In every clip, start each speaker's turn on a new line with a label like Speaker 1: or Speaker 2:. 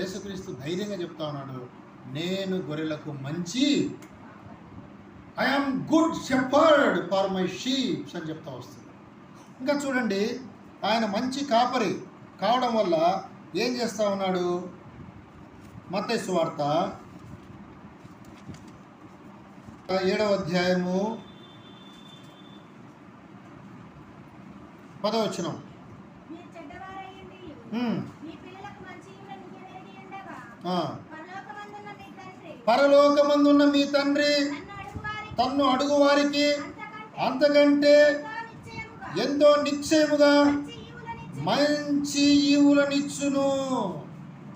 Speaker 1: యేసుక్రీస్తు ధైర్యంగా చెప్తా ఉన్నాడు నేను గొర్రెలకు మంచి I am good shepherd for my sheeps అని చెప్తా వస్తుంది. ఇంకా చూడండి ఆయన మంచి కాపరి కావడం వల్ల ఏం చేస్తా ఉన్నాడు? మత్తయి వార్త ఏడవ అధ్యాయము పదవచనం
Speaker 2: మీరు చెడ్డవారయ్యుండి,
Speaker 1: హ్మ్.
Speaker 2: మీ పిల్లలకు మంచి ఈవులను ఇయ్యనెరిగి ఉండగా,
Speaker 1: ఆ.
Speaker 2: పరలోకమందున్న మీ తండ్రి.
Speaker 1: తన్ను అడుగు వారికి
Speaker 2: అంతకంటే ఎంతో నిశ్చయముగా మంచి
Speaker 1: ఈవులనిచ్చును.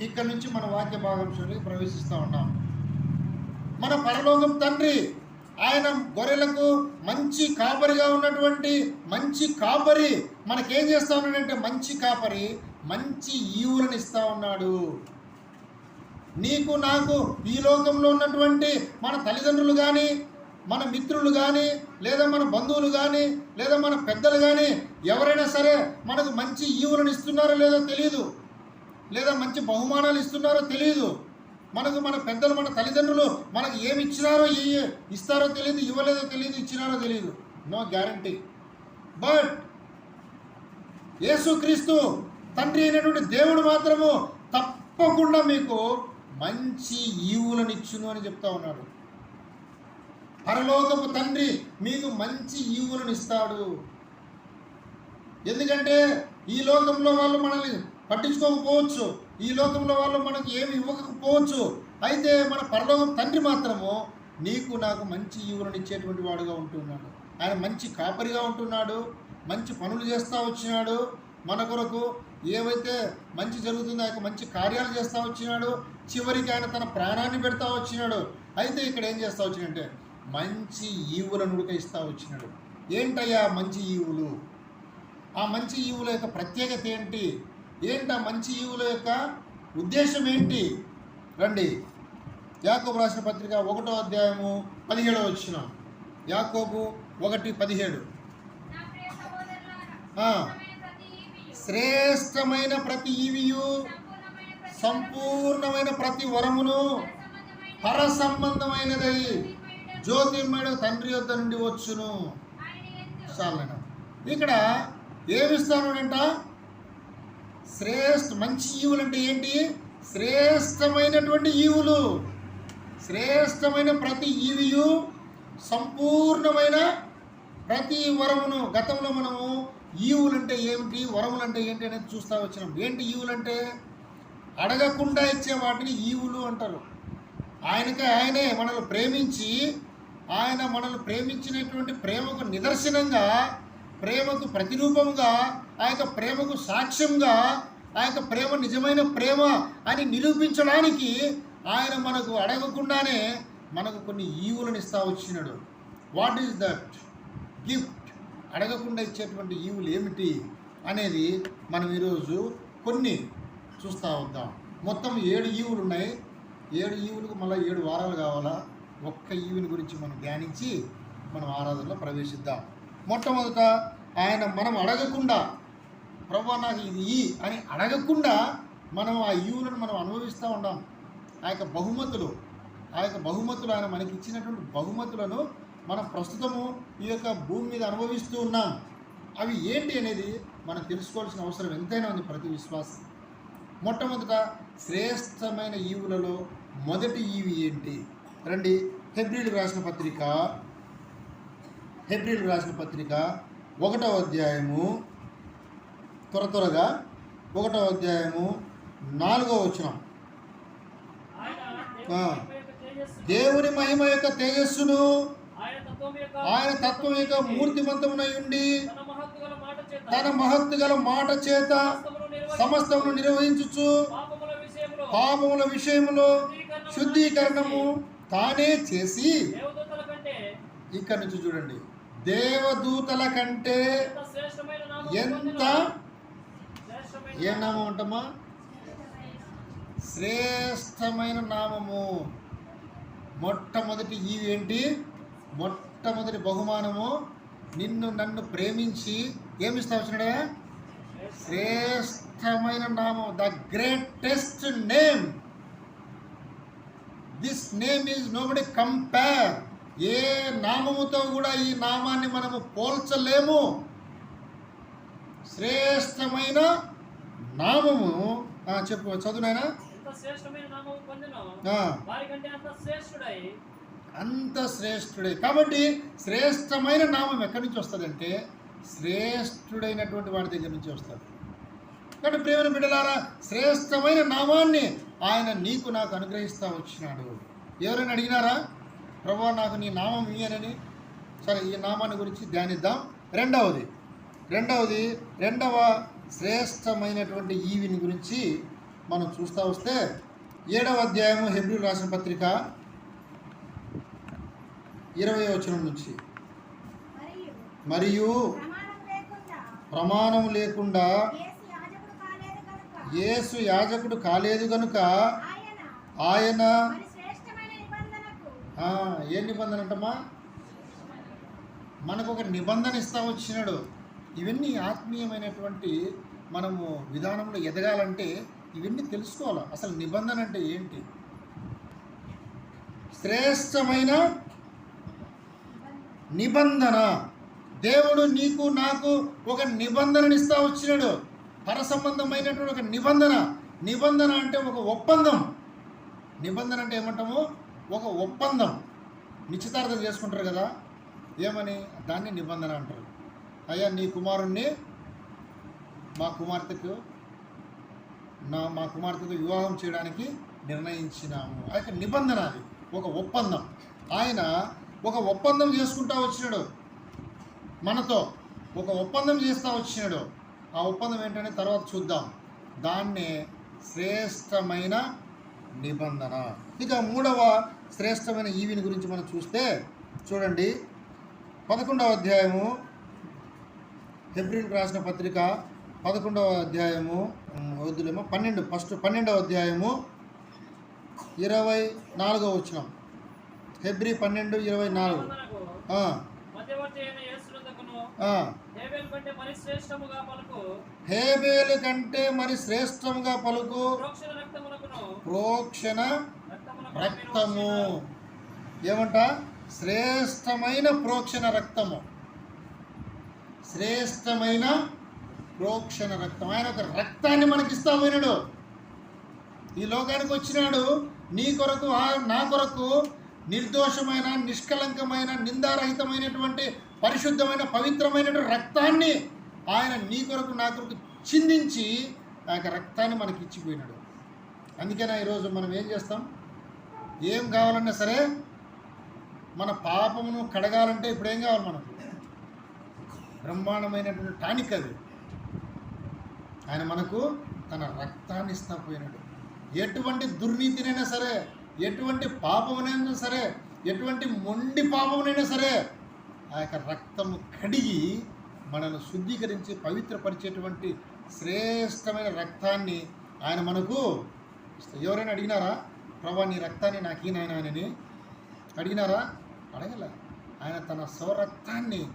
Speaker 1: ఇక్కడ నుంచి మన వాక్య భాగంలోకి ప్రవేశిస్తూ ఉన్నాం. మన పరలోకం తండ్రి ఆయన గొర్రెలకు మంచి కాపరిగా ఉన్నటువంటి మంచి కాపరి మనకేం చేస్తా ఉన్నాడంటే మంచి కాపరి మంచి ఈవులను ఇస్తా ఉన్నాడు. నీకు నాకు ఈ లోకంలో ఉన్నటువంటి మన తల్లిదండ్రులు కానీ మన మిత్రులు కానీ లేదా మన బంధువులు కానీ లేదా మన పెద్దలు కానీ ఎవరైనా సరే మనకు మంచి ఈవులను ఇస్తున్నారో లేదో తెలియదు లేదా మంచి బహుమానాలు ఇస్తున్నారో తెలియదు మనకు మన పెద్దలు మన తల్లిదండ్రులు మనకు ఏమి ఇచ్చినారో ఏ ఇస్తారో తెలియదు ఇవ్వలేదో తెలియదు ఇచ్చినారో తెలియదు నో గ్యారంటీ. బట్ యేసుక్రీస్తు తండ్రి అయినటువంటి దేవుడు మాత్రము తప్పకుండా మీకు మంచి ఈవులనిచ్చును అని చెప్తా ఉన్నాడు. పరలోకపు తండ్రి మీకు మంచి ఈవులను ఇస్తాడు ఎందుకంటే ఈ లోకంలో వాళ్ళు మనల్ని పట్టించుకోకపోవచ్చు. ఈ లోకంలో వాళ్ళు మనకి ఏమి ఇవ్వకపోవచ్చు. అయితే మన పరలోకం తండ్రి మాత్రము నీకు నాకు మంచి ఈవులను ఇచ్చేటువంటి వాడుగా ఉంటున్నాడు. ఆయన మంచి కాపరిగా ఉంటున్నాడు. మంచి పనులు చేస్తూ వచ్చినాడు. మన కొరకు ఏవైతే మంచి జరుగుతుందో ఆ మంచి కార్యాలు చేస్తూ వచ్చినాడు. చివరికి ఆయన తన ప్రాణాన్ని పెడతా వచ్చినాడు. అయితే ఇక్కడ ఏం చేస్తా వచ్చినంటే మంచి ఈవులను ఉడకయిస్తా ఇస్తా వచ్చినాడు. ఏంటయ్యా మంచి ఈవులు? ఆ మంచి ఈవుల యొక్క ప్రత్యేకత ఏంటి? ఏంటా మంచి ఈవుల యొక్క ఉద్దేశం ఏంటి? రండి. యాకోబు రాసిన పత్రిక ఒకటో అధ్యాయము పదిహేడో వచ్చిన. యాకోబు ఒకటి పదిహేడు.
Speaker 2: శ్రేష్టమైన ప్రతి ఈవియు సంపూర్ణమైన ప్రతి వరమును,
Speaker 1: పర సంబంధమైనదై
Speaker 2: జ్యోతిర్మయుడగు
Speaker 1: జ్యోతిర్మయుడు తండ్రి యొద్ద నుండి వచ్చును.
Speaker 2: ఆయన
Speaker 1: ఇక్కడ ఏమిస్తానంట శ్రేష్ఠ మంచి ఈవులు అంటే ఏంటి? శ్రేష్టమైనటువంటి ఈవులు. శ్రేష్టమైన ప్రతి ఈవియు సంపూర్ణమైన ప్రతి వరమును గతంలో మనము ఈవులు అంటే ఏమిటి? వరములు అంటే ఏంటి అనేది చూస్తా వచ్చినాం. ఏంటి ఈవులు అంటే అడగకుండా ఇచ్చే వాటిని ఈవులు అంటారు. ఆయనకే ఆయనే మనల్ని ప్రేమించి ఆయన మనల్ని ప్రేమించినటువంటి ప్రేమకు నిదర్శనంగా ప్రేమకు ప్రతిరూపంగా ఆ యొక్క ప్రేమకు సాక్ష్యంగా ఆ యొక్క ప్రేమ నిజమైన ప్రేమ అని నిరూపించడానికి ఆయన మనకు అడగకుండానే మనకు కొన్ని ఈవులను ఇస్తా వచ్చినాడు. వాట్ ఈస్ దట్ గిఫ్ట్ అడగకుండా ఇచ్చేటువంటి ఈవులు ఏమిటి అనేది మనం ఈరోజు కొన్ని చూస్తూ వద్దాం. మొత్తం ఏడు ఈవులు ఉన్నాయి. ఏడు ఈవులకు మళ్ళీ ఏడు వారాలు కావాలా? ఒక్క ఈవుని గురించి మనం ధ్యానించి మనం ఆరాధనలో ప్రవేశిద్దాం. మొట్టమొదట ఆయన మనం అడగకుండా ప్రభా నాకు ఇది ఈ అని అడగకుండా మనం ఆ ఈవులను మనం అనుభవిస్తూ ఉన్నాం ఆ యొక్క బహుమతులు ఆ యొక్క బహుమతులు ఆయన మనకి ఇచ్చినటువంటి బహుమతులను మనం ప్రస్తుతము ఈ యొక్క భూమి మీద అనుభవిస్తూ ఉన్నాం. అవి ఏంటి అనేది మనం తెలుసుకోవాల్సిన అవసరం ఎంతైనా ఉంది ప్రతి విశ్వాసం. మొట్టమొదట శ్రేష్టమైన ఈవులలో మొదటి ఈవి ఏంటి? రండి. హెబ్రిల్ రాసిన పత్రిక. హెబ్రిల్ రాసిన పత్రిక. ఒకటో అధ్యాయము. త్వర త్వరగా. ఒకటో అధ్యాయము. నాలుగో ఆ.
Speaker 3: దేవుని మహిమ యొక్క తేజస్సును,
Speaker 1: తేజస్సును
Speaker 3: ఆయన తత్వం యొక్క
Speaker 1: ఆయన తత్వం యొక్క మూర్తిమంతమునై ఉండి
Speaker 3: తన మహత్తు గల మాట చేత సమస్తమును నిర్వహించుచు, పాపముల విషయములో
Speaker 1: శుద్ధీకరణము తానే చేసి ఇక్కడ నుంచి చూడండి. దేవదూతల కంటే
Speaker 3: ఎంత
Speaker 1: ఏ నామం అంటమా శ్రేష్టమైన నామము. మొట్టమొదటి ఈవి ఏంటి? మొట్టమొదటి బహుమానము నిన్ను నన్ను ప్రేమించి ఏమిస్తా వచ్చినాడా శ్రేష్టమైన నామం the greatest name this name is nobody compare ఏ నామముతో కూడా ఈ నామాన్ని మనము పోల్చలేము. శ్రేష్టమైన నామము. చెప్పు చదువునాయనా
Speaker 3: ఎంత శ్రేష్టమైన నామము పొందినో?
Speaker 1: ఆ.
Speaker 3: వారికంటే అంత శ్రేష్ఠుడై
Speaker 1: అంత శ్రేష్ఠుడే. కాబట్టి శ్రేష్టమైన నామం ఎక్కడి నుంచి వస్తుందంటే శ్రేష్ఠుడైనటువంటి వాడి దగ్గర నుంచి వస్తుంది. కాబట్టి ప్రేమ బిడ్డలారా శ్రేష్టమైన నామాన్ని ఆయన నీకు నాకు అనుగ్రహిస్తా వచ్చినాడు. ఎవరైనా అడిగినారా? ప్రభా నాకు నీ నామం ఇయ్యనని. సరే ఈ నామాన్ని గురించి ధ్యానిద్దాం. రెండవది రెండవది రెండవ శ్రేష్టమైనటువంటి ఈవిని గురించి మనం చూస్తూ వస్తే ఏడవ అధ్యాయము హెబ్రి రాసిన పత్రిక ఇరవై వచనం నుంచి.
Speaker 4: మరియు ప్రమాణం లేకుండా యేసు యాజకుడు కాలేదు కనుక ఆయన
Speaker 1: ఏ నిబంధన అంటమ్మా? మనకు ఒక నిబంధన ఇస్తా వచ్చినాడు. ఇవన్నీ ఆత్మీయమైనటువంటి మనము విధానంలో ఎదగాలంటే ఇవన్నీ తెలుసుకోవాలి? అసలు నిబంధన అంటే ఏంటి? శ్రేష్టమైన నిబంధన. దేవుడు నీకు నాకు ఒక నిబంధనని ఇస్తా వచ్చినాడు. పర సంబంధమైనటువంటి ఒక నిబంధన. నిబంధన అంటే ఒక ఒప్పందం. నిబంధన అంటే ఏమంటాము? ఒక ఒప్పందం. నిశ్చితార్థం చేసుకుంటారు కదా. ఏమని? దాన్ని నిబంధన అంటారు. అయ్యా నీ కుమారుణ్ణి మా కుమార్తెకు నా మా కుమార్తెతో వివాహం చేయడానికి నిర్ణయించినాము. ఆ నిబంధన అది. ఒక ఒప్పందం. ఆయన ఒక ఒప్పందం చేసుకుంటా వచ్చినాడు. మనతో ఒక ఒప్పందం చేస్తూ వచ్చినాడు. ఆ ఒప్పందం ఏంటనే తర్వాత చూద్దాం. దాన్నే శ్రేష్టమైన నిబంధన. ఇక మూడవ శ్రేష్టమైన ఈవిని గురించి మనం చూస్తే చూడండి. పదకొండవ అధ్యాయము హెబ్రిల్ రాసిన పత్రిక పదకొండవ అధ్యాయము వద్దులేమో పన్నెండు ఫస్ట్ పన్నెండవ అధ్యాయము ఇరవై నాలుగవ వచ్చినాం హెబ్రి పన్నెండు ఇరవై నాలుగు.
Speaker 3: హేబేలు కంటే మరి శ్రేష్టముగా పలుకు
Speaker 1: శ్రేష్టంగా పలుకు
Speaker 3: ప్రోక్షణ
Speaker 1: రక్తము. ఏమంట? శ్రేష్టమైన ప్రోక్షణ రక్తము. శ్రేష్టమైన ప్రోక్షణ రక్తం. ఆయన ఒక రక్తాన్ని మనకి పోయినాడు ఈ లోకానికి వచ్చినాడు. నీ కొరకు నా కొరకు నిర్దోషమైన నిష్కలంకమైన నిందారహితమైనటువంటి పరిశుద్ధమైన పవిత్రమైనటువంటి రక్తాన్ని ఆయన నీ కొరకు నా కొరకు చిందించి ఆ యొక్క రక్తాన్ని మనకి ఇచ్చిపోయినాడు. అందుకనే ఈరోజు మనం ఏం చేస్తాం? ఏం కావాలన్నా సరే మన పాపమును కడగాలంటే ఇప్పుడు ఏం కావాలి మనకు? బ్రహ్మాండమైనటువంటి టానిక్ అది. ఆయన మనకు తన రక్తాన్ని ఇస్తా పోయినాడు ఎటువంటి దుర్నీతినైనా సరే ఎటువంటి పాపమునైనా సరే ఎటువంటి మొండి పాపమునైనా సరే ఆ యొక్క రక్తము కడిగి మనను శుద్ధీకరించి పవిత్రపరిచేటువంటి శ్రేష్టమైన రక్తాన్ని ఆయన మనకు ఎవరైనా అడిగినారా? ప్రభా నీ రక్తాన్ని నాకు ఈనాయనని అడిగినారా? అడగల. ఆయన తన స్వరక్తాన్ని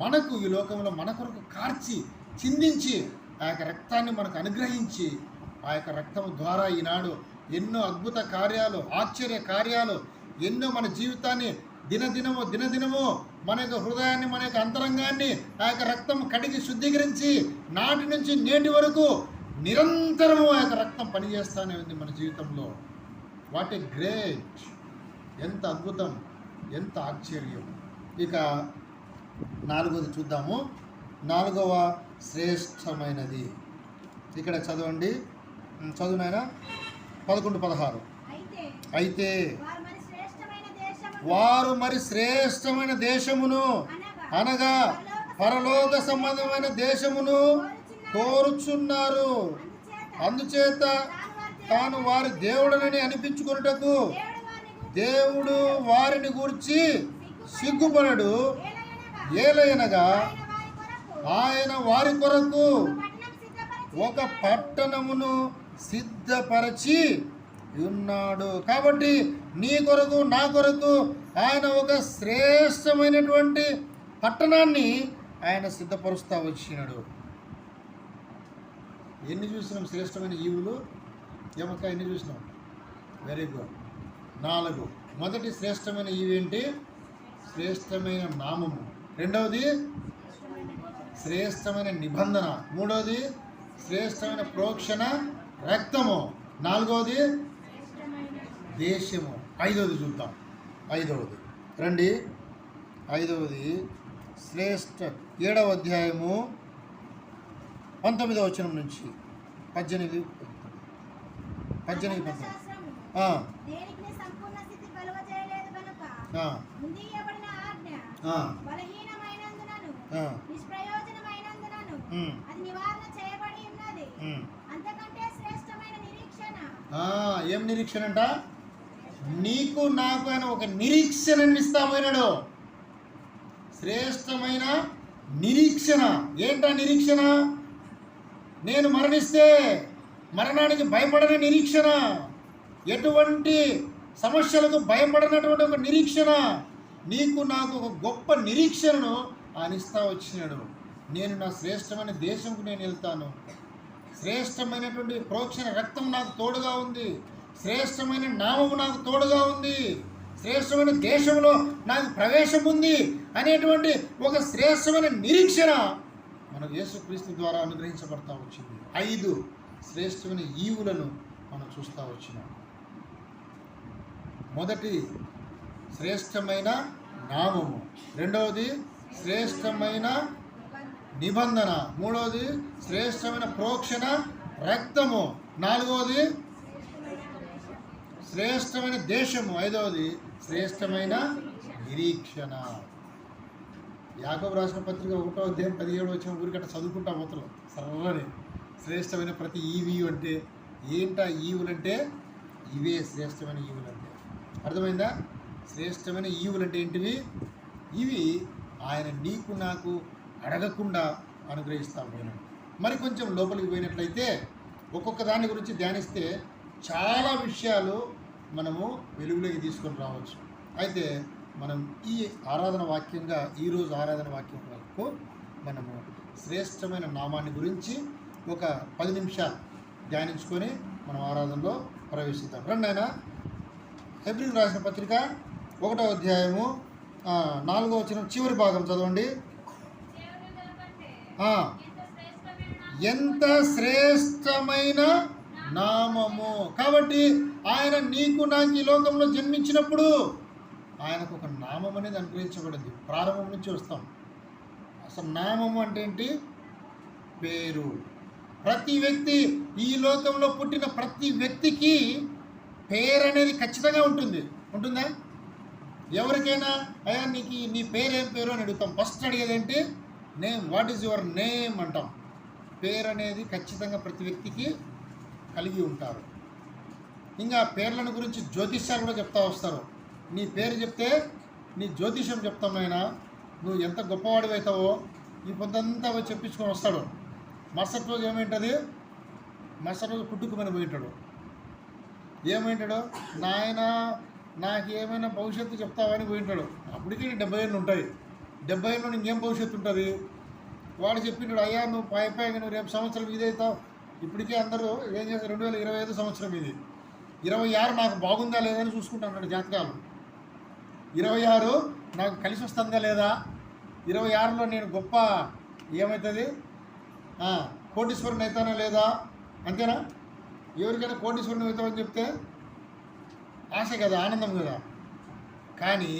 Speaker 1: మనకు ఈ లోకంలో మన కొరకు కార్చి చిందించి ఆ యొక్క రక్తాన్ని మనకు అనుగ్రహించి ఆ యొక్క రక్తం ద్వారా ఈనాడు ఎన్నో అద్భుత కార్యాలు ఆశ్చర్య కార్యాలు ఎన్నో మన జీవితాన్ని దినదినము దినదినము మన యొక్క హృదయాన్ని మన యొక్క అంతరంగాన్ని ఆ యొక్క రక్తం కడిగి శుద్ధీకరించి నాటి నుంచి నేటి వరకు నిరంతరము ఆ యొక్క రక్తం పనిచేస్తూనే ఉంది మన జీవితంలో. వాట్ ఏ గ్రేట్ ఎంత అద్భుతం ఎంత ఆశ్చర్యం. ఇక నాలుగోది చూద్దాము. నాలుగవ శ్రేష్టమైనది. ఇక్కడ చదవండి. చదువునైనా పదకొండు పదహారు.
Speaker 4: అయితే వారు మరి శ్రేష్టమైన
Speaker 1: దేశమును అనగా పరలోక సంబంధమైన దేశమును కోరుచున్నారు.
Speaker 4: అందుచేత
Speaker 1: తాను వారి దేవుడనని అనిపించుకొనుటకు
Speaker 4: దేవుడు వారిని గూర్చి
Speaker 1: సిగ్గుపడడు.
Speaker 4: ఏలయనగా
Speaker 1: ఏలయనగా
Speaker 4: ఆయన వారి కొరకు ఒక
Speaker 1: పట్టణమును సిద్ధపరచి ఉన్నాడు. కాబట్టి నీ కొరకు నా కొరకు ఆయన ఒక శ్రేష్టమైనటువంటి పట్టణాన్ని ఆయన సిద్ధపరుస్తా వచ్చినాడు. ఎన్ని చూసినాం శ్రేష్టమైన ఈవులు ఎమక ఎన్ని చూసినాం? వెరీ గుడ్ నాలుగు. మొదటి శ్రేష్టమైన ఏంటి? శ్రేష్టమైన నామము. రెండవది శ్రేష్టమైన నిబంధన. మూడవది శ్రేష్టమైన ప్రోక్షణ. రక్తము. నాలుగవది? దేశము. ఐదవది చూద్దాం. ఐదవది. రండి. ఐదవది. శ్రేష్ట. ఏడవ అధ్యాయము పంతొమ్మిదవ వచనం నుంచి. పద్దెనిమిది పద్దెనిమిది పంతొమ్మిది. ఏం నిరీక్షణ అంట? నీకు నాకు ఆయన ఒక నిరీక్షణని ఇస్తామైనాడు శ్రేష్టమైన నిరీక్షణ. ఏంటా నిరీక్షణ? నేను మరణిస్తే మరణానికి భయపడని నిరీక్షణ. ఎటువంటి సమస్యలకు భయపడనటువంటి ఒక నిరీక్షణ. నీకు నాకు ఒక గొప్ప నిరీక్షణను ఆయన ఇస్తా వచ్చినాడు. నేను నా శ్రేష్టమైన దేశంకు నేను వెళ్తాను. శ్రేష్టమైనటువంటి ప్రోక్షణ రక్తం నాకు తోడుగా ఉంది. శ్రేష్టమైన నామము నాకు తోడుగా ఉంది. శ్రేష్టమైన దేశంలో నాకు ప్రవేశం ఉంది అనేటువంటి ఒక శ్రేష్టమైన నిరీక్షణ మన యేసుక్రీస్తు ద్వారా అనుగ్రహించబడతా వచ్చింది. ఐదు శ్రేష్టమైన ఈవులను మనం చూస్తూ వచ్చినాం. మొదటి శ్రేష్టమైన నామము. రెండవది శ్రేష్టమైన నిబంధన. మూడవది శ్రేష్టమైన ప్రోక్షణ రక్తము. నాలుగవది శ్రేష్టమైన దేశము. ఐదవది శ్రేష్టమైన నిరీక్షణ. యాకబు రాసిన పత్రిక ఒకటో అధ్యాయం పదిహేడు వచ్చిన ఊరికట్ట చదువుకుంటా మొత్తం సర్వని. శ్రేష్టమైన ప్రతి ఈవి అంటే ఏంటా ఈవులంటే? ఇవే శ్రేష్టమైన ఈవులు అంటే అర్థమైందా? శ్రేష్టమైన ఈవులు అంటే ఏంటివి? ఇవి ఆయన నీకు నాకు అడగకుండా అనుగ్రహిస్తా పోయినాడు మరి కొంచెం లోపలికి పోయినట్లయితే ఒక్కొక్క దాని గురించి ధ్యానిస్తే చాలా విషయాలు మనము వెలుగులోకి తీసుకొని రావచ్చు. అయితే మనం ఈ ఆరాధన వాక్యంగా ఈరోజు ఆరాధన వాక్యం వరకు మనము శ్రేష్టమైన నామాన్ని గురించి ఒక పది నిమిషాలు ధ్యానించుకొని మనం ఆరాధనలో ప్రవేశిద్దాం. రండి ఆయన ఎబ్రిల్ రాసిన పత్రిక ఒకటో అధ్యాయము నాలుగో వచ్చిన చివరి భాగం చదవండి.
Speaker 2: ఎంత శ్రేష్టమైన
Speaker 1: నామము. కాబట్టి ఆయన నీకు నాకు ఈ లోకంలో జన్మించినప్పుడు ఆయనకు ఒక నామం అనేది అనుగ్రహించబడింది. ప్రారంభం నుంచి వస్తాం. అసలు నామము అంటే ఏంటి? పేరు. ప్రతి వ్యక్తి ఈ లోకంలో పుట్టిన ప్రతి వ్యక్తికి పేరు అనేది ఖచ్చితంగా ఉంటుంది. ఉంటుందా? ఎవరికైనా అయ్యా నీకు నీ పేరు ఏం పేరు? అని అడుగుతాం. ఫస్ట్ అడిగేది ఏంటి? Name what is your name అంటాం. పేరు అనేది ఖచ్చితంగా ప్రతి వ్యక్తికి కలిగి ఉంటారు. ఇంకా పేర్లను గురించి జ్యోతిష్యాలు కూడా చెప్తా వస్తారు. నీ పేరు చెప్తే నీ జ్యోతిష్యం చెప్తామైనా నువ్వు ఎంత గొప్పవాడివి అవుతావో ఈ పొద్దంతా చెప్పించుకొని వస్తాడు. మరుసటి రోజు ఏమైంటుంది? మరుసటి రోజు పుట్టుకుమని పోయింటాడు. ఏమైంటాడు? నాయన నాకు ఏమైనా భవిష్యత్తు చెప్తావని పోయింటాడు. అప్పటికి డెబ్బై ఏళ్ళు ఉంటాయి. డెబ్బై ఏళ్ళు ఇంకేం భవిష్యత్తు ఉంటుంది? వాడు చెప్పినాడు అయ్యా నువ్వు పై పైగా నువ్వు రేపు సంవత్సరం ఇది అవుతావు. ఇప్పటికే అందరూ ఏం చేస్తారు రెండు వేల ఇరవై ఐదు సంవత్సరం ఇది. ఇరవై ఆరు నాకు బాగుందా లేదా అని చూసుకుంటాను జాతకాలు. ఇరవై ఆరు నాకు కలిసి వస్తుందా లేదా? ఇరవై ఆరులో నేను గొప్ప ఏమవుతుంది? కోటీశ్వరుని అవుతానా లేదా? అంతేనా? ఎవరికైనా కోటీశ్వరుని అవుతామని చెప్తే ఆశ కదా ఆనందం కదా. కానీ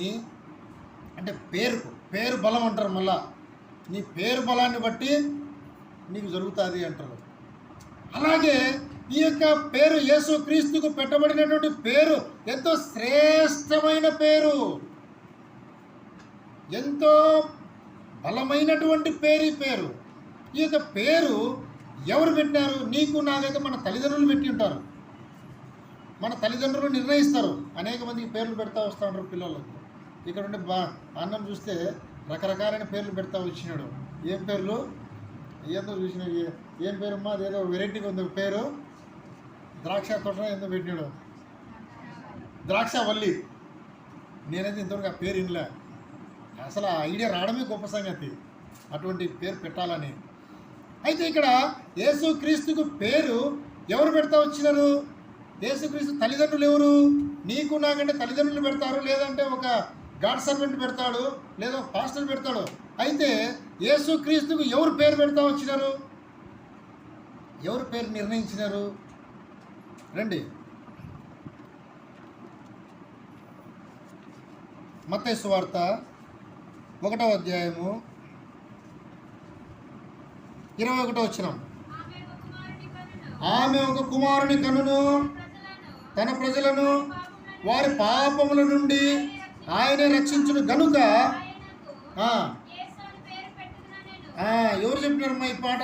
Speaker 1: అంటే పేరుకు. పేరు బలం అంటారు మళ్ళా. నీ పేరు బలాన్ని బట్టి నీకు జరుగుతుంది అంటారు. అలాగే ఈ యొక్క పేరు యేసు క్రీస్తుకు పెట్టబడినటువంటి పేరు ఎంతో శ్రేష్టమైన పేరు. ఎంతో బలమైనటువంటి పేరు ఈ పేరు. ఈ యొక్క పేరు ఎవరు పెట్టినారు? నీకు నాకైతే మన తల్లిదండ్రులు పెట్టి ఉంటారు. మన తల్లిదండ్రులు నిర్ణయిస్తారు. అనేక మందికి పేర్లు పెడతా వస్తూ ఉంటారు పిల్లలకు ఇక్కడ ఉండే బా అన్నం చూస్తే రకరకాలైన పేర్లు పెడతా వచ్చినాడు. ఏం పేర్లు? ఏదో చూసిన ఏం పేరమ్మా? అదేదో వెరైటీగా ఉంది. పేరు? ద్రాక్ష తోట ఏందో పెట్టినాడు. ద్రాక్ష వల్లి. నేనైతే ఇంతవరకు ఆ పేరు ఇంట్లో అసలు ఆ ఐడియా రావడమే గొప్ప సంగతి. అటువంటి పేరు పెట్టాలని. అయితే ఇక్కడ యేసుక్రీస్తుకు పేరు ఎవరు పెడతా వచ్చినారు? యేసుక్రీస్తు తల్లిదండ్రులు ఎవరు? నీకు నాకంటే తల్లిదండ్రులు పెడతారు? లేదంటే ఒక గాడ్ సర్వెంట్ పెడతాడు లేదా పాస్టర్ పెడతాడు. అయితే యేసుక్రీస్తుకు ఎవరు పేరు పెడతా వచ్చినారు? ఎవరు పేరు నిర్ణయించినారు? రండి. మతేసు వార్త ఒకటో అధ్యాయము ఇరవై ఒకటో వచ్చిన
Speaker 2: ఆమె ఒక కుమారుని కనును
Speaker 1: తన ప్రజలను వారి పాపముల నుండి ఆయనే రక్షించును గనుక. ఎవరు చెప్పినారమ్మా ఈ పాట?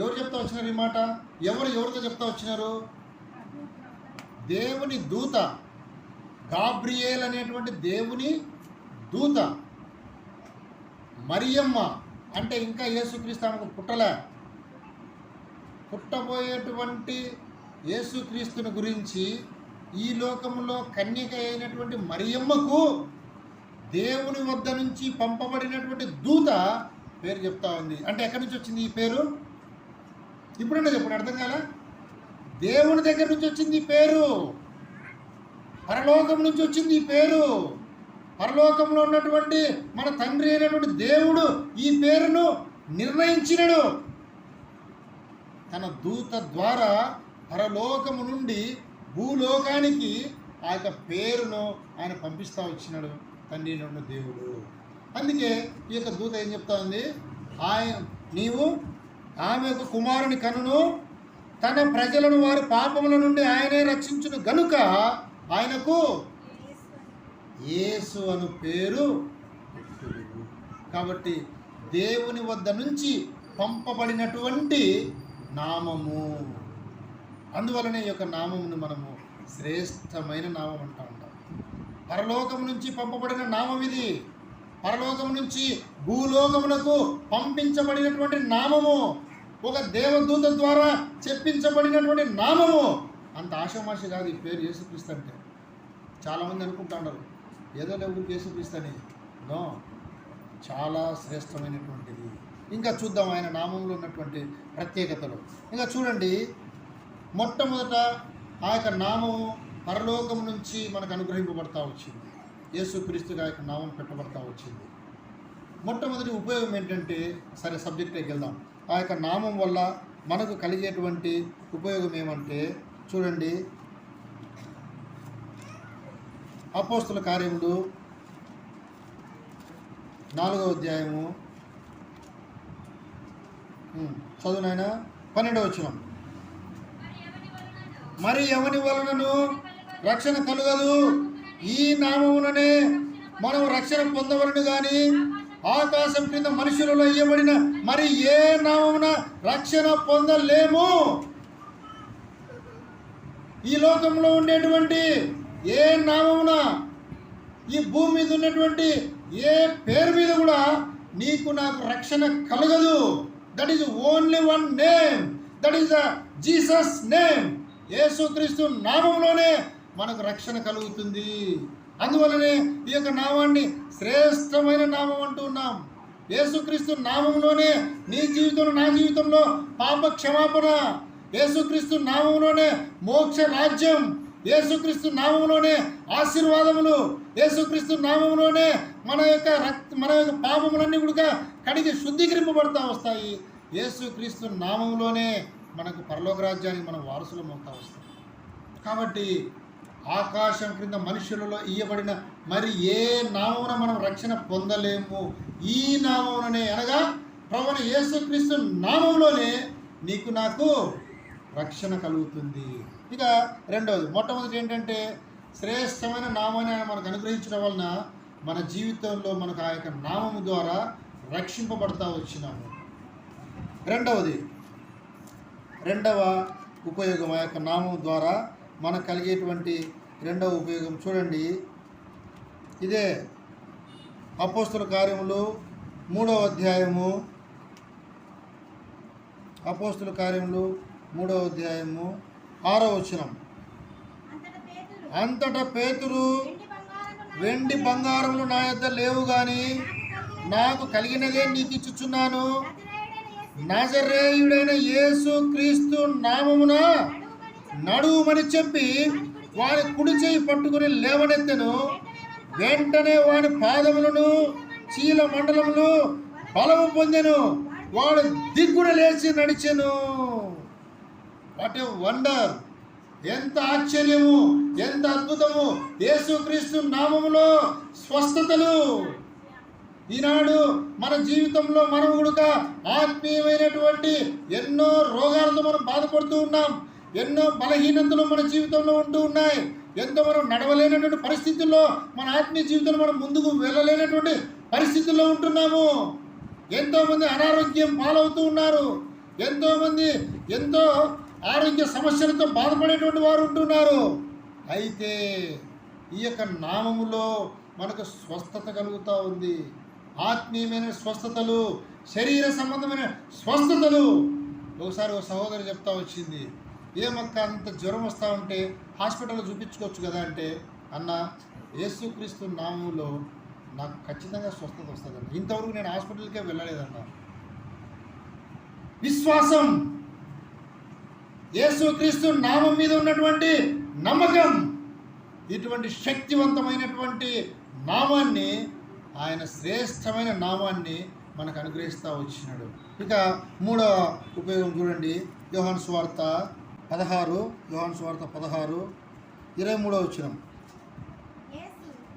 Speaker 1: ఎవరు చెప్తా వచ్చినారు ఈ మాట? ఎవరు ఎవరితో చెప్తా వచ్చినారు దేవుని దూత. గాబ్రియేల్ అనేటువంటి దేవుని దూత. మరియమ్మ అంటే ఇంకా యేసుక్రీస్తు ఆమెకు పుట్టలే. పుట్టబోయేటువంటి యేసుక్రీస్తుని గురించి ఈ లోకంలో కన్యక అయినటువంటి మరియమ్మకు దేవుని వద్ద నుంచి పంపబడినటువంటి దూత పేరు చెప్తా ఉంది. అంటే ఎక్కడి నుంచి వచ్చింది ఈ పేరు? ఇప్పుడన్నా చెప్పండి అర్థం కాల? దేవుని దగ్గర నుంచి వచ్చింది ఈ పేరు. పరలోకం నుంచి వచ్చింది ఈ పేరు. పరలోకంలో ఉన్నటువంటి మన తండ్రి అయినటువంటి దేవుడు ఈ పేరును నిర్ణయించినడు. తన దూత ద్వారా పరలోకము నుండి భూలోకానికి ఆ యొక్క పేరును ఆయన పంపిస్తా వచ్చినాడు తండ్రి నుండి దేవుడు. అందుకే ఈ యొక్క దూత ఏం చెప్తా ఉంది ఆయన నీవు ఆమె యొక్క కుమారుని కనును తన ప్రజలను వారి పాపముల నుండి ఆయనే రక్షించును గనుక ఆయనకు యేసు అను పేరు కాబట్టి దేవుని వద్ద నుంచి పంపబడినటువంటి నామము. అందువలనే ఈ యొక్క నామమును మనము శ్రేష్టమైన నామం అంటా ఉంటాం. పరలోకం నుంచి పంపబడిన నామం ఇది. పరలోకం నుంచి భూలోకమునకు పంపించబడినటువంటి నామము. ఒక దేవదూత ద్వారా చెప్పించబడినటువంటి నామము. అంత ఆషమాషి కాదు ఈ పేరు యేసుక్రీస్తు అంటే. చాలామంది అనుకుంటున్నారు ఏదో లేవుడికి యేసుక్రీస్తు నో. చాలా శ్రేష్టమైనటువంటిది. ఇంకా చూద్దాం ఆయన నామంలో ఉన్నటువంటి ప్రత్యేకతలు. ఇంకా చూడండి మొట్టమొదట ఆ యొక్క నామము పరలోకం నుంచి మనకు అనుగ్రహింపబడతా వచ్చింది. యేసుక్రీస్తుగా ఆ యొక్క నామం పెట్టబడతా వచ్చింది. మొట్టమొదటి ఉపయోగం ఏంటంటే సరే సబ్జెక్టే వెళ్దాం. ఆ యొక్క నామం వల్ల మనకు కలిగేటువంటి ఉపయోగం ఏమంటే చూడండి. అపోస్తుల కార్యములు నాలుగవ అధ్యాయము. చదువునైనా చదువు పన్నెండవ వచ్చినాం
Speaker 2: మరి ఎవని వలనను
Speaker 1: రక్షణ కలుగదు? ఈ నామముననే మనం రక్షణ పొందవలను కానీ ఆకాశం క్రింద మనుషులలో ఇవ్వబడిన మరి ఏ నామమున రక్షణ పొందలేము? ఈ లోకంలో ఉండేటువంటి ఏ నామమున ఈ భూమి మీద ఉన్నటువంటి ఏ పేరు మీద కూడా నీకు నాకు రక్షణ కలగదు. That is only one name that is the Jesus name Yesu Kreestu నామంలోనే మనకు రక్షణ కలుగుతుంది. అందువలనే ఈ యొక్క నామాన్ని శ్రేష్టమైన నామం అంటూ ఉన్నాం. యేసుక్రీస్తు నామంలోనే నీ జీవితంలో నా జీవితంలో పాప క్షమాపణ యేసుక్రీస్తు నామంలోనే మోక్ష రాజ్యం యేసుక్రీస్తు నామంలోనే ఆశీర్వాదములు. యేసుక్రీస్తు నామంలోనే మన యొక్క రక్త మన యొక్క పాపములన్నీ కూడా కడిగి శుద్ధీకరింపబడతా వస్తాయి. యేసుక్రీస్తు నామంలోనే మనకు పరలోక రాజ్యానికి మనం వారసులం అవుతా వస్తాం. కాబట్టి ఆకాశం క్రింద మనుషులలో ఇయ్యబడిన మరి ఏ నామమున మనం రక్షణ పొందలేము? ఈ నామముననే అనగా ప్రవణ యేసుక్రీస్తు నామంలోనే నీకు నాకు రక్షణ కలుగుతుంది. ఇక రెండవది మొట్టమొదటి ఏంటంటే శ్రేష్టమైన నామాన్ని ఆయన మనకు అనుగ్రహించడం వలన మన జీవితంలో మనకు ఆ యొక్క నామము ద్వారా రక్షింపబడతా వచ్చినాము. రెండవది రెండవ ఉపయోగం ఆ యొక్క నామం ద్వారా మనకు కలిగేటువంటి రెండవ ఉపయోగం చూడండి. ఇదే అపోస్తుల కార్యములు మూడవ అధ్యాయము. అపోస్తుల కార్యములు మూడవ అధ్యాయము ఆరో వచనం.
Speaker 5: అంతటా పేతురు వెండి బంగారములు నా
Speaker 1: బంగారములు యొద్ద లేవు కానీ నాకు కలిగినదే నీకు ఇచ్చుచున్నాను.
Speaker 5: నజరేయుడైన
Speaker 1: యేసు క్రీస్తు నామమున
Speaker 5: నడువుమని
Speaker 1: నడువుమని చెప్పి వారి కుడి చేయి పట్టుకుని లేవనెత్తెను. వెంటనే వాని పాదములను చీల మండలములు బలము పొందెను. వాడు దిగ్గున లేచి నడిచెను. వాట్ ఏ వండర్ ఎంత ఆశ్చర్యము ఎంత అద్భుతము! యేసుక్రీస్తు నామములో స్వస్థతలు! ఈనాడు మన జీవితంలో మనం కూడా ఆత్మీయమైనటువంటి ఎన్నో రోగాలతో మనం బాధపడుతూ ఉన్నాం ఎన్నో బలహీనతలు మన జీవితంలో ఉంటూ ఉన్నాయి ఎంతో మనం నడవలేనటువంటి పరిస్థితుల్లో మన ఆత్మీయ జీవితంలో మనం ముందుకు వెళ్ళలేనటువంటి పరిస్థితుల్లో ఉంటున్నాము. ఎంతోమంది అనారోగ్యం పాలవుతూ ఉన్నారు ఎంతోమంది ఎంతో ఆరోగ్య సమస్యలతో బాధపడేటువంటి వారు ఉంటున్నారు. అయితే ఈ యొక్క నామములో మనకు స్వస్థత కలుగుతూ ఉంది. ఆత్మీయమైన స్వస్థతలు శరీర సంబంధమైన స్వస్థతలు. ఒకసారి ఒక సహోదరు చెప్తా వచ్చింది ఏమక్క అంత జ్వరం వస్తూ ఉంటే హాస్పిటల్లో చూపించుకోవచ్చు కదా? అంటే అన్న యేసుక్రీస్తు నామంలో నాకు ఖచ్చితంగా స్వస్థత వస్తుందన్న. ఇంతవరకు నేను హాస్పిటల్కే వెళ్ళలేదన్న. విశ్వాసం. యేసుక్రీస్తు నామం మీద ఉన్నటువంటి నమ్మకం ఇటువంటి శక్తివంతమైనటువంటి నామాన్ని ఆయన శ్రేష్టమైన నామాన్ని మనకు అనుగ్రహిస్తూ వచ్చినాడు. ఇక మూడవ ఉపయోగం చూడండి. యోహాన్ స్వార్త పదహారు యోహాన్ స్వార్త పదహారు ఇరవై మూడవ వచ్చిన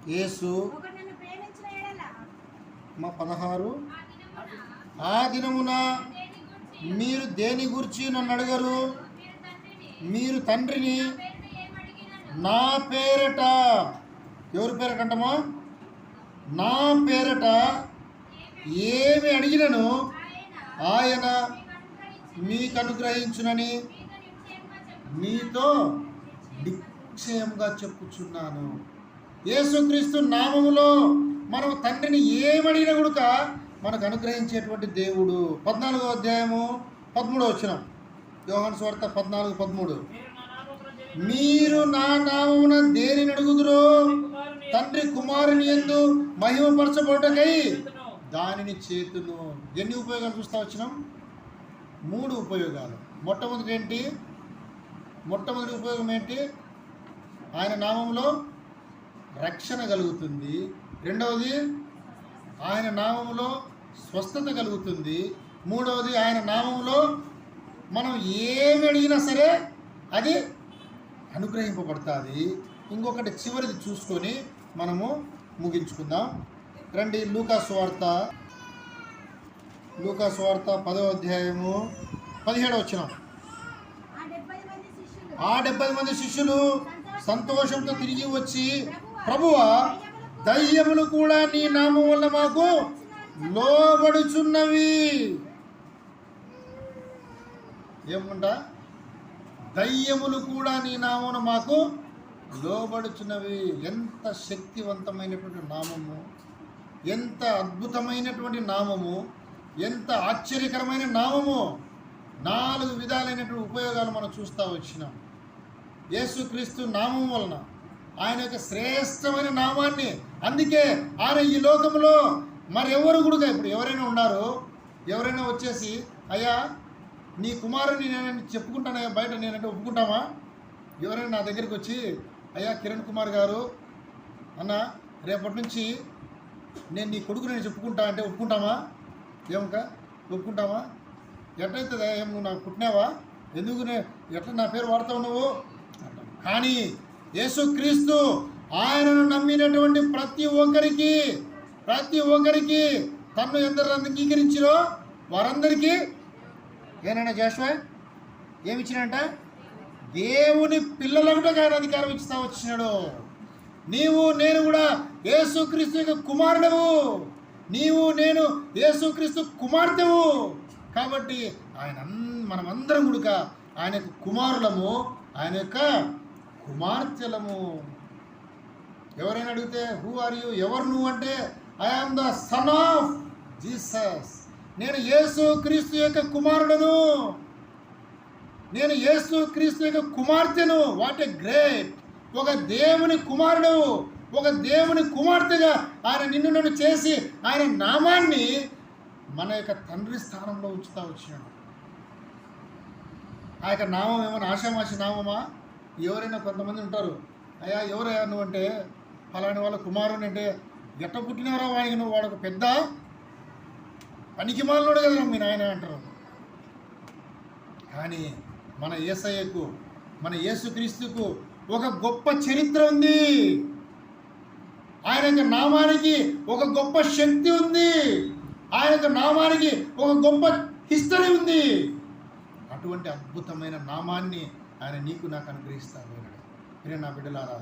Speaker 5: యేసు
Speaker 1: మా పదహారు.
Speaker 2: ఆ దినమున
Speaker 1: మీరు దేని గురించి నన్ను అడగరు?
Speaker 2: మీరు తండ్రిని
Speaker 1: నా పేరట. ఎవరి పేరట అంటమా? నా పేరట ఏమి అడిగినను?
Speaker 2: ఆయన మీకు
Speaker 1: అనుగ్రహించునని
Speaker 2: మీతో
Speaker 1: నిక్షయంగా చెప్పుచున్నాను. యేసుక్రీస్తు నామములో మనం తండ్రిని ఏమడిగినా గుడక మనకు అనుగ్రహించేటువంటి దేవుడు. పద్నాలుగో అధ్యాయము పదమూడో వచ్చిన యోహన్ స్వార్త పద్నాలుగు పదమూడు.
Speaker 3: మీరు నా నామమున
Speaker 1: దేనిని అడుగుదురో? తండ్రి కుమారుని ఎందు
Speaker 3: మహిమపరచబోటకై
Speaker 1: దానిని చేతును ఎన్ని ఉపయోగాలు చూస్తా వచ్చినాం? మూడు ఉపయోగాలు. మొట్టమొదటి ఏంటి? మొట్టమొదటి ఉపయోగం ఏంటి? ఆయన నామంలో రక్షణ కలుగుతుంది. రెండవది ఆయన నామంలో స్వస్థత కలుగుతుంది. మూడవది ఆయన నామంలో మనం ఏమి అడిగినా సరే అది అనుగ్రహింపబడుతుంది. ఇంకొకటి చివరిది చూసుకొని మనము ముగించుకుందాం. రండి లూకాస్ వార్త. లూకాస్ వార్త పదో అధ్యాయము పదిహేడు వచ్చిన
Speaker 5: ఆ డెబ్బై మంది శిష్యులు
Speaker 1: సంతోషంతో తిరిగి వచ్చి ప్రభువా దయ్యములు కూడా నీ నామం వల్ల మాకు లోబడుచున్నవి. ఏమంట దయ్యములు కూడా నీ నామను మాకు లోబడుచున్నవి ఎంత శక్తివంతమైనటువంటి నామము ఎంత అద్భుతమైనటువంటి నామము ఎంత ఆశ్చర్యకరమైన నామము నాలుగు విధాలైనటువంటి ఉపయోగాలు మనం చూస్తూ వచ్చినాం. యేసుక్రీస్తు నామం వలన ఆయన యొక్క శ్రేష్టమైన నామాన్ని అందుకే ఆయన ఈ లోకంలో మరెవరు కూడా ఇప్పుడు ఎవరైనా ఉన్నారు ఎవరైనా వచ్చేసి అయ్యా నీ కుమారుని నేను చెప్పుకుంటానయ్యా బయట నేనంటే ఒప్పుకుంటామా? ఎవరైనా నా దగ్గరికి వచ్చి అయ్యా కిరణ్ కుమార్ గారు అన్న రేపటి నుంచి నేను నీ కొడుకు నేను చెప్పుకుంటా అంటే ఒప్పుకుంటామా? ఏమక ఒప్పుకుంటామా? ఎట్లయితుందా ఏం నువ్వు నాకు పుట్టినావా? ఎందుకు ఎట్లా నా పేరు వాడతావు నువ్వు? కానీ యేసుక్రీస్తు ఆయనను నమ్మినటువంటి ప్రతి ఒక్కరికి ప్రతి ఒక్కరికి తన్ను ఎందరు అంగీకరించిరో వారందరికీ ఏనైనా జాషువా ఏమిచ్చినంట దేవుని పిల్లలకు కూడా ఆయన అధికారం ఇస్తా వచ్చినాడు. నీవు నేను కూడా యేసుక్రీస్తు యొక్క కుమారుడవు నీవు నేను యేసుక్రీస్తు కుమార్తెవు కాబట్టి ఆయన మనమందరం కూడా ఆయన యొక్క కుమారులము ఆయన యొక్క కుమార్తెలము. ఎవరైనా అడిగితే హూ ఆర్ యూ ఎవరు నువ్వు? అంటే I am the son of Jesus నేను యేసు క్రీస్తు యొక్క కుమారుడను. నేను యేసు క్రీస్తు యొక్క కుమార్తెను. వాట్ ఏ గ్రేట్ ఒక దేవుని కుమారుడు ఒక దేవుని కుమార్తెగా ఆయన నిన్ను నన్ను చేసి ఆయన నామాన్ని మన యొక్క తండ్రి స్థానంలో ఉంచుతా వచ్చినాడు ఆ యొక్క నామం ఏమైనా ఆశామాషి నామమా? ఎవరైనా కొంతమంది ఉంటారు అయ్యా ఎవరయ్యా నువ్వు? అంటే పలాని వాళ్ళ కుమారుని అంటే ఎట్ట పుట్టినవరా వాడికి నువ్వు? ఒక పెద్ద పనికి మాలోడు కదా మీ నాయన అంటారు. కానీ మన యేసయ్యకు మన యేసుక్రీస్తుకు ఒక గొప్ప చరిత్ర ఉంది. ఆయన యొక్క నామానికి ఒక గొప్ప శక్తి ఉంది. ఆయన యొక్క నామానికి ఒక గొప్ప హిస్టరీ ఉంది. అటువంటి అద్భుతమైన నామాన్ని ఆయన నీకు నాకు అనుగ్రహిస్తాను మీరు నా బిడ్డలారా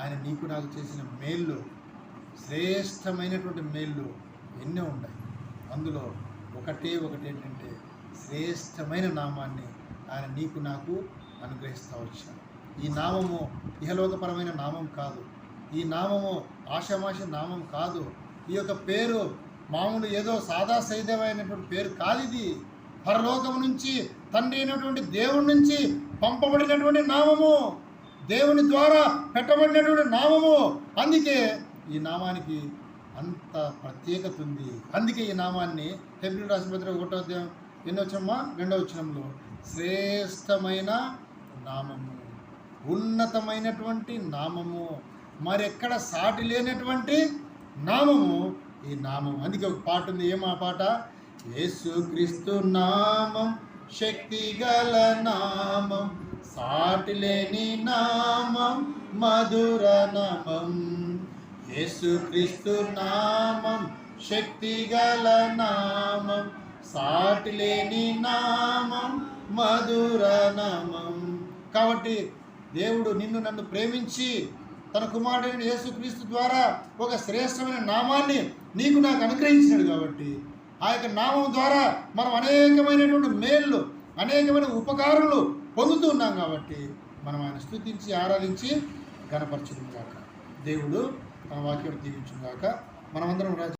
Speaker 1: ఆయన నీకు నాకు చేసిన మేళ్ళు శ్రేష్టమైనటువంటి మేళ్ళు ఎన్నో ఉన్నాయి. అందులో ఒకటే ఒకటి ఏంటంటే శ్రేష్టమైన నామాన్ని ఆయన నీకు నాకు అనుగ్రహిస్తూ వచ్చాడు. ఈ నామము ఇహలోకపరమైన నామం కాదు. ఈ నామము ఆషమాష నామం కాదు. ఈ యొక్క పేరు మామూలు ఏదో సాదా సైదమైనటువంటి పేరు కాదు ఇది పరలోకం నుంచి తండ్రి అయినటువంటి దేవుడి నుంచి పంపబడినటువంటి నామము. దేవుని ద్వారా పెట్టబడినటువంటి నామము. అందుకే ఈ నామానికి అంత ప్రత్యేకత ఉంది. అందుకే ఈ నామాన్ని హెబ్రిల్ రాసిన పత్రిక ఒకటో అధ్యాయం ఎన్నో వచ్చమ్మా రెండో వచ్చినంలో శ్రేష్టమైన నామము ఉన్నతమైనటువంటి నామము. మరెక్కడ సాటి లేనటువంటి నామము ఈ నామం. అందుకే ఒక పాట ఉంది. ఏమా ఆ పాట? యేసుక్రీస్తు నామం శక్తి గల నామం సాటి లేని నామం మధుర నామం. యేసుక్రీస్తు నామం శక్తి గల నామం సాటి లేని నామం మధురనామం కాబట్టి దేవుడు నిన్ను నన్ను ప్రేమించి తన కుమారుడైన యేసుక్రీస్తు ద్వారా ఒక శ్రేష్టమైన నామాన్ని నీకు నాకు అనుగ్రహించినాడు కాబట్టి ఆ యొక్క నామం ద్వారా మనం అనేకమైనటువంటి మేళ్ళు అనేకమైన ఉపకారాలు పొందుతూ ఉన్నాం కాబట్టి మనం ఆయన స్థుతించి ఆరాధించి గణపరచుకుందాక దేవుడు తన వాక్యం దీవించుగాక మనమందరం రాజు